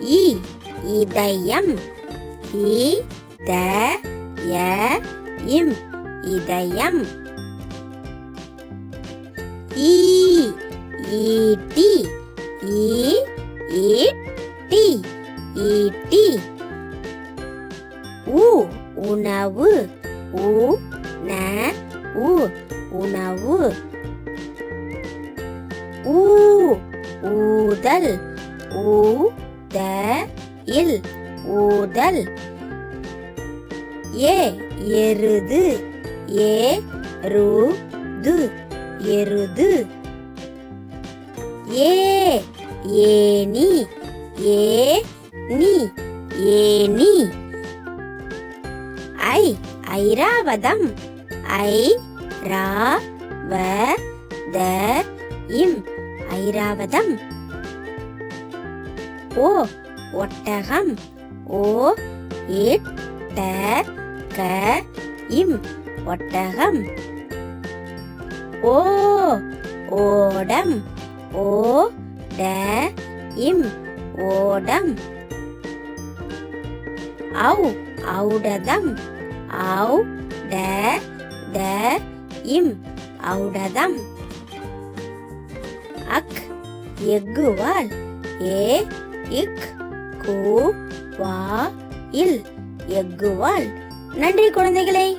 இ இதயம் இ த ய இம் இதயம். ஈ ஈட்டி ஈ ஈட்டி ஈட்டி உ உணவு உ ந உ உணவு. ஊ ஊதல் ஊ த இல் ஊதல். ஏ எருது. ஏ ரு து எருது. ஏ ஏனி ஏ நீ. ஏனி ஐ ஐராவதம். ஐ ரா வ த இம். ஐராவதம். ஓ ஒட்டகம். ஓ இட் ட க இம் ஒட்டகம். ஓ ஓடம். ஓ ட இம் ஓடம். ஔ ஔடதம். ஔ ட த இம் ஔடதம். அக் எக்குவால் ஏ இக் கூ வா இல் எக்குவால் நன்றி குழந்தைகளே.